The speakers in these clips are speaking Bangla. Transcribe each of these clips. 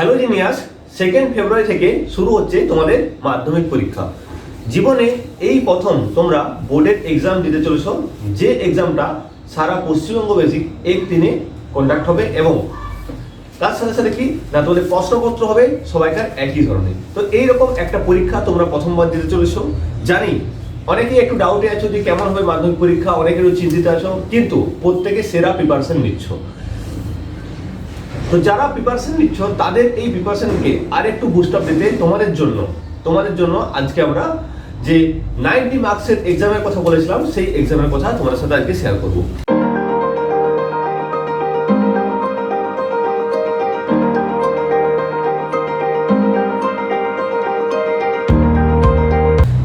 হ্যালো জিনিয়াস সেকেন্ড ফেব্রুয়ারি থেকে শুরু হচ্ছে তোমাদের মাধ্যমিক পরীক্ষা। জীবনে এই প্রথম তোমরা বোর্ডের এক্সাম দিতে চলেছ, যে এক্সামটা সারা পশ্চিমবঙ্গ বেসিক এক দিনে কন্ডাক্ট হবে এবং তার সাথে সাথে কি না তোমাদের প্রশ্নপত্র হবে, সবাইকার একই ধরনের। তো এইরকম একটা পরীক্ষা তোমরা প্রথমবার দিতে চলেছো। জানি অনেকেই একটু ডাউটে আছো যে কেমন হবে মাধ্যমিক পরীক্ষা, অনেকেরও চিন্তিত আছো, কিন্তু প্রত্যেকে সেরা প্রিপারেশন নিচ্ছ। তো যারা প্রিপারেশন নিচ্ছ, তাদের এই প্রিপারেশনকে আর একটু বুস্ট আপ দিতে তোমাদের জন্য। তোমাদের জন্য আজকে আমরা যে নাইনটি মার্কসের এক্সামের কথা বলেছিলাম, সেই এক্সামের কথা তোমাদের সাথে আজকে শেয়ার করব।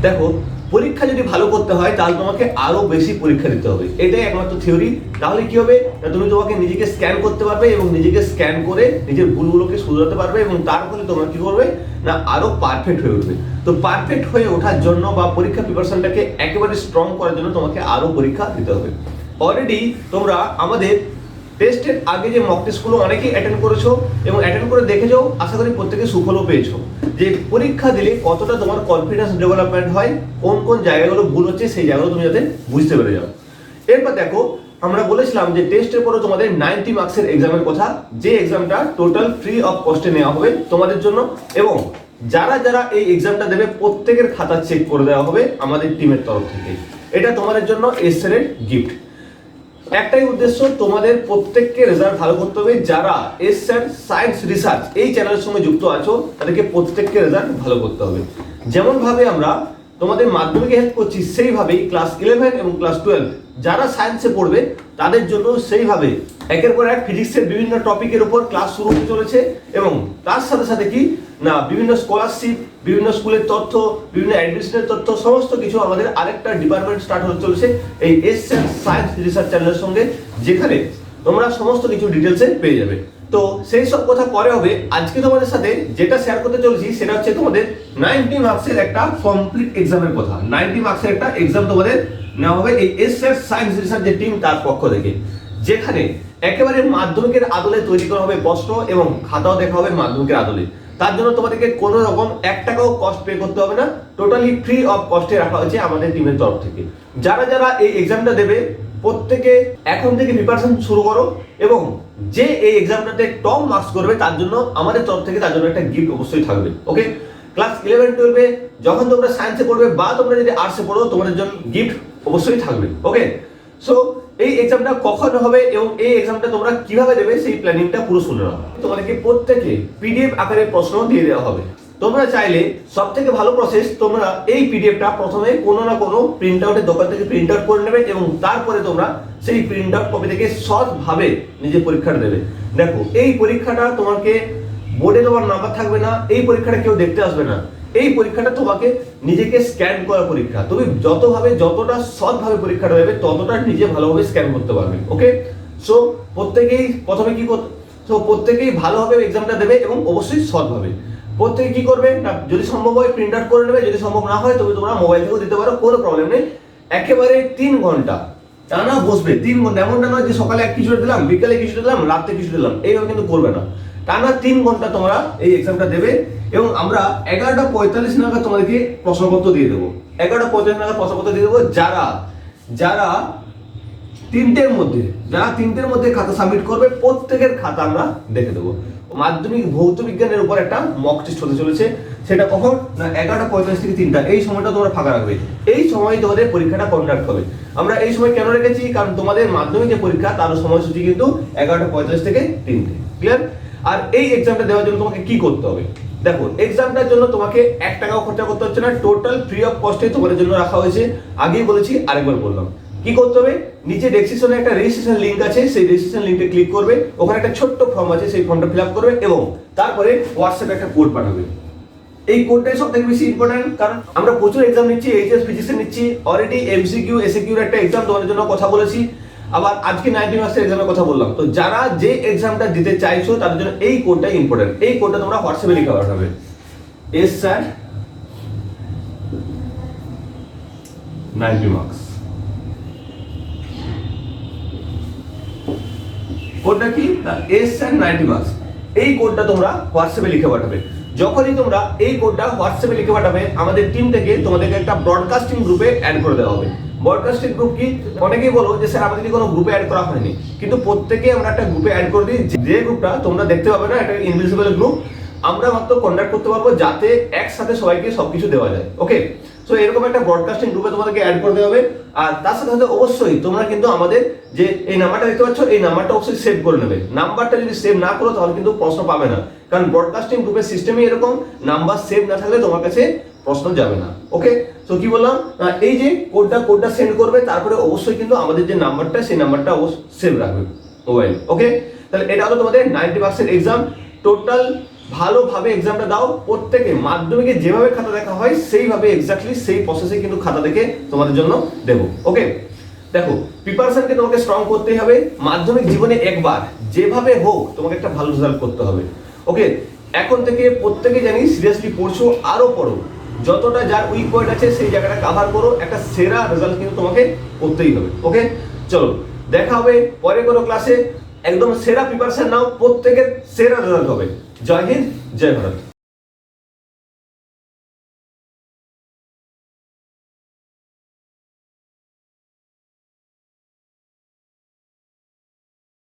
দেখো, পরীক্ষা যদি ভালো করতে হয়, তাহলে তোমাকে আরও বেশি পরীক্ষা দিতে হবে। এটাই একমাত্র থিওরি তাহলে কি হবে? তুমি তোমাকে নিজেকে স্ক্যান করতে পারবে এবং নিজেকে স্ক্যান করে নিজের ভুলগুলোকে শুধরাতে পারবে এবং তার ফলে তোমরা কি করবে? না, আরও পারফেক্ট হয়ে উঠবে। তো পারফেক্ট হয়ে ওঠার জন্য বা পরীক্ষা প্রিপারেশনটাকে একেবারে স্ট্রং করার জন্য তোমাকে আরও পরীক্ষা দিতে হবে। অলরেডি তোমরা আমাদের টেস্টের আগে যে মক টেস্টগুলো অনেকেই অ্যাটেন্ড করেছ এবং অ্যাটেন্ড করে দেখেছ, আশা করি প্রত্যেকে সুফলও পেয়েছ। যে পরীক্ষা দিলে কতটা তোমার কনফিডেন্স ডেভেলপমেন্ট হয়, কোন কোন জায়গাগুলো ভুল হচ্ছে, সেই জায়গাগুলো তুমি যাতে বুঝতে পেরে যাও। এরপর দেখো আমরা বলেছিলাম যে টেস্টের পরে তোমাদের নাইনটি মার্কসের এক্সামের কথা। যে এক্সামটা টোটাল ফ্রি অফ কস্টে নেওয়া হবে তোমাদের জন্য। এবং যারা যারা এই এক্সামটা দেবে, প্রত্যেকের খাতা চেক করে দেওয়া হবে আমাদের টিমের তরফ থেকে। এটা তোমাদের জন্য এসএর গিফট একটাই উদ্দেশ্য, তোমাদের প্রত্যেককে রেজাল্ট ভালো করতে হবে। যারা এস সায়েন্স রিসার্চ এই চ্যানেলের সঙ্গে যুক্ত আছো, তাদেরকে প্রত্যেককে রেজাল্ট ভালো করতে হবে। যেমন ভাবে আমরা তোমাদের মাধ্যমিকে হেল্প করছি সেইভাবেই ক্লাস ইলেভেন এবং ক্লাস টুয়েলভ যারা সায়েন্সে পড়বে, তাদের জন্য সেইভাবে। একের পর এক ফিজিক্সের বিভিন্ন টপিকের উপর ক্লাস শুরু হতে চলেছে এবং তার সাথে সাথে কি? না, বিভিন্ন স্কলারশিপ বিভিন্ন স্কুলের তথ্য, বিভিন্ন অ্যাডমিশনের তথ্য, সমস্ত কিছু আমাদের আরেকটা ডিপার্টমেন্ট স্টার্ট হতে চলেছে। এই এস সায়েন্স রিসার্চ চ্যানেলের সঙ্গে, যেখানে তোমরা সমস্ত কিছু ডিটেলসে পেয়ে যাবে। তো সেই সব কথা পরে হবে। আজকে তোমাদের সাথে যেটা শেয়ার করতে চলেছি, সেটা হচ্ছে তোমাদের নাইনটি মার্কসের একটা কমপ্লিট এক্সামের কথা। নাইনটি মার্কসের একটা এক্সাম তোমাদের নেওয়া হবে এই এস এস সায়েন্স রিসার্চ যে টিম তার পক্ষ থেকে। যেখানে একেবারে মাধ্যমিকের আদলে তৈরি করা হবে প্রশ্ন এবং খাতাও দেখা হবে মাধ্যমিকের আদলে। তার জন্য তোমাদেরকে কোনো রকম এক টাকাও কস্ট পে করতে হবে না। টোটালি ফ্রি অফ কস্টে রাখা হয়েছে আমাদের টিমের তরফ থেকে। যারা যারা এই এক্সামটা দেবে প্রত্যেকে এখন থেকে প্রিপারেশন শুরু করো এবং যে এই এক্সামটাতে টপ মার্কস করবে তার জন্য আমাদের তরফ থেকে তার জন্য একটা গিফট অবশ্যই থাকবে ওকে ক্লাস ইলেভেন টুয়েলভে যখন তোমরা সায়েন্সে পড়বে বা তোমরা যদি আর্টসে পড়ো, তোমাদের জন্য গিফট অবশ্যই থাকবে ওকে সো এই এক্সামটা কখন হবে এবং এই এক্সামটা তোমরা কীভাবে দেবে সেই প্ল্যানিংটা পুরো শুনে নাও। তোমাদেরকে প্রত্যেকে পিডিএফ আকারে প্রশ্ন দিয়ে দেওয়া হবে। তোমরা চাইলে সব থেকে ভালো প্রসেস তোমরা এই পিডিএফটা প্রথমে কোনো না কোনো প্রিন্ট আউটের দোকান থেকে প্রিন্ট আউট করে নেবে এবং তারপরে তোমরা সেই প্রিন্ট আউট কপি থেকে সৎভাবে নিজে পরীক্ষাটা দেবে দেখো, এই পরীক্ষাটা তোমাকে বোর্ডে তোমার নাম্বার থাকবে না, এই পরীক্ষাটা কেউ দেখতে আসবে না। এই পরীক্ষাটা তোমাকে নিজেকে স্ক্যান করা পরীক্ষা। তুমি যতভাবে, যতটা সৎভাবে পরীক্ষাটা দেবে ততটা নিজে ভালোভাবে স্ক্যান করতে পারবে ওকে সো প্রত্যেকেই প্রথমে কি করতে প্রত্যেকেই ভালোভাবে এক্সামটা দেবে এবং অবশ্যই সৎভাবে। প্রত্যেকে কি করবে? না, যদি সম্ভব হয় প্রিন্ট আউট করে নেবে, যদি সম্ভব না হয়, তবে তোমরা মোবাইল থেকেও দিতে পারো, কোনো প্রবলেম নেই। একেবারে তিন ঘণ্টা, টানা বসবে, তিন ঘণ্টা। এমনটা নয় যে সকালে এক কিছুটা দিলাম, বিকালে কিছুটা দিলাম, রাতে কিছু দিলাম, এইভাবে কিন্তু করবে না। টানা তিন ঘণ্টা তোমরা এই এক্সামটা দেবে এবং আমরা এগারোটা পঁয়তাল্লিশ নাগাদ তোমাদেরকে প্রশ্নপত্র দিয়ে দেবো। এগারোটা পঁয়তাল্লিশ নাগাদ প্রশ্নপত্র দিয়ে দেবো যারা যারা তিনটের মধ্যে, যারা তিনটের মধ্যে খাতা সাবমিট করবে, প্রত্যেকের খাতা আমরা দেখে দেবো। মাধ্যমিক ভৌত বিজ্ঞানের উপর একটা মক টেস্ট হতে চলেছে। সেটা কখন? না, এগারোটা পঁয়তাল্লিশ থেকে তিনটা। এই সময়টা তোমরা ফাঁকা রাখবে। এই সময় তোমাদের পরীক্ষাটা কন্ডাক্ট হবে। আমরা এই সময় কেন রেখেছি? কারণ তোমাদের মাধ্যমিক যে পরীক্ষা, তার সময়সূচি কিন্তু এগারোটা পঁয়তাল্লিশ থেকে তিনটে। ক্লিয়ার আর এই এক্সামটা দেওয়ার জন্য তোমাকে কি করতে হবে? দেখো এক্সামটার জন্য তোমাকে এক টাকাও খরচা করতে হচ্ছে না। টোটাল ফ্রি অফ কস্টে তোমাদের জন্য রাখা হয়েছে। আগেই বলেছি, আরেকবার বললাম। কি করতে হবে? নিচে ডেসক্রিপশনে একটা রেজিস্ট্রেশন লিংক আছে, সেই রেজিস্ট্রেশন লিংকে ক্লিক করবে। ওখানে একটা ছোট্ট ফর্ম আছে, সেই ফর্মটা ফিল আপ করবে এবং তারপরে হোয়াটসঅ্যাপে একটা কোড পাঠাবে। এই কোডটাই সব থেকে বেশি ইম্পর্টেন্ট কারণ আমরা প্রচুর এক্সাম নিচ্ছি এইচএস ফিজিক্সে নিচ্ছি অলরেডি এমসিকিউ এসএকিউর একটা এক্সাম তোমাদের জন্য কথা বলেছি। আবার আজকে নাইনটি মার্কসের এক্সামের কথা বললাম। তো যারা যে এক্সামটা দিতে চাইছো, তাদের জন্য এই কোডটাই ইম্পর্টেন্ট এই কোডটা তোমরা হোয়াটসঅ্যাপে লিখে পাঠাবে। এস স্যার নাইনটি মার্কস কোডটা কি? এস স্যার নাইনটি মার্কস এই কোডটা তোমরা হোয়াটসঅ্যাপে লিখে পাঠাবে। যখনই তোমরা এই কোডটা হোয়াটসঅ্যাপে লিখে পাঠাবে, আমাদের টিম থেকে তোমাদেরকে একটা ব্রডকাস্টিং গ্রুপে অ্যাড করে দেওয়া হবে। ব্রডকাস্টিং গ্রুপ কি? অনেকেই বলো যে, স্যার আমাদেরকে কোনো গ্রুপে অ্যাড করা হয়নি? কিন্তু প্রত্যেকে আমরা একটা গ্রুপে অ্যাড করে দিই। যে গ্রুপটা তোমরা দেখতে পাবে না একটা ইনভিজিবল গ্রুপ আমরা মাত্র কন্ট্যাক্ট করতে পারব যাতে একসাথে সবাইকে সবকিছু দেওয়া যায়। ওকে সো এরকম একটা ব্রডকাস্টিং গ্রুপে তোমাদেরকে অ্যাড করে দেওয়া হবে। আর তার সাথে সাথে অবশ্যই তোমরা কিন্তু আমাদের যে এই নাম্বারটা দেখতে পাচ্ছ, এই নাম্বারটা অবশ্যই সেভ করে নেবে। নাম্বারটা যদি সেভ না করো, তাহলে কিন্তু প্রশ্ন পাবে না। কারণ ব্রডকাস্টিং গ্রুপের সিস্টেমই এরকম, নাম্বার সেভ না থাকলে তোমার কাছে প্রশ্ন যাবে না। ওকে তো কি বললাম? এই যে কোডটা কোডটা সেন্ড করবে, তারপরে অবশ্যই কিন্তু আমাদের যে নাম্বারটা, সেই নাম্বারটা সেভ রাখবে মোবাইল ওকে তাহলে এটা হলো তোমাদের নাইনটি পার্সেন্ট এক্সাম টোটাল ভালোভাবে এক্সামটা দাও। প্রত্যেকে মাধ্যমিকে যেভাবে খাতা দেখা হয়, সেইভাবে এক্স্যাক্টলি সেই প্রসেসে কিন্তু খাতা দেখে তোমাদের জন্য দেবো। ওকে দেখো প্রিপারেশনকে তোমাকে স্ট্রং করতেই হবে। মাধ্যমিক জীবনে একবার, যেভাবে হোক, তোমাকে একটা ভালো রেজাল্ট করতে হবে। ওকে এখন থেকে প্রত্যেকে জানি সিরিয়াসলি পড়ছো, আরও পড়ো। যতটা যার উইক পয়েন্ট আছে, সেই জায়গাটা কাভার করো। একটা সেরা রেজাল্ট কিন্তু তোমাকে করতেই হবে। ওকে চলো, দেখা হবে পরে কোনো ক্লাসে একদম সেরা প্রিপারেশন নাও, প্রত্যেকের সেরা রেজাল্ট হবে। जय हिंद जय भारत।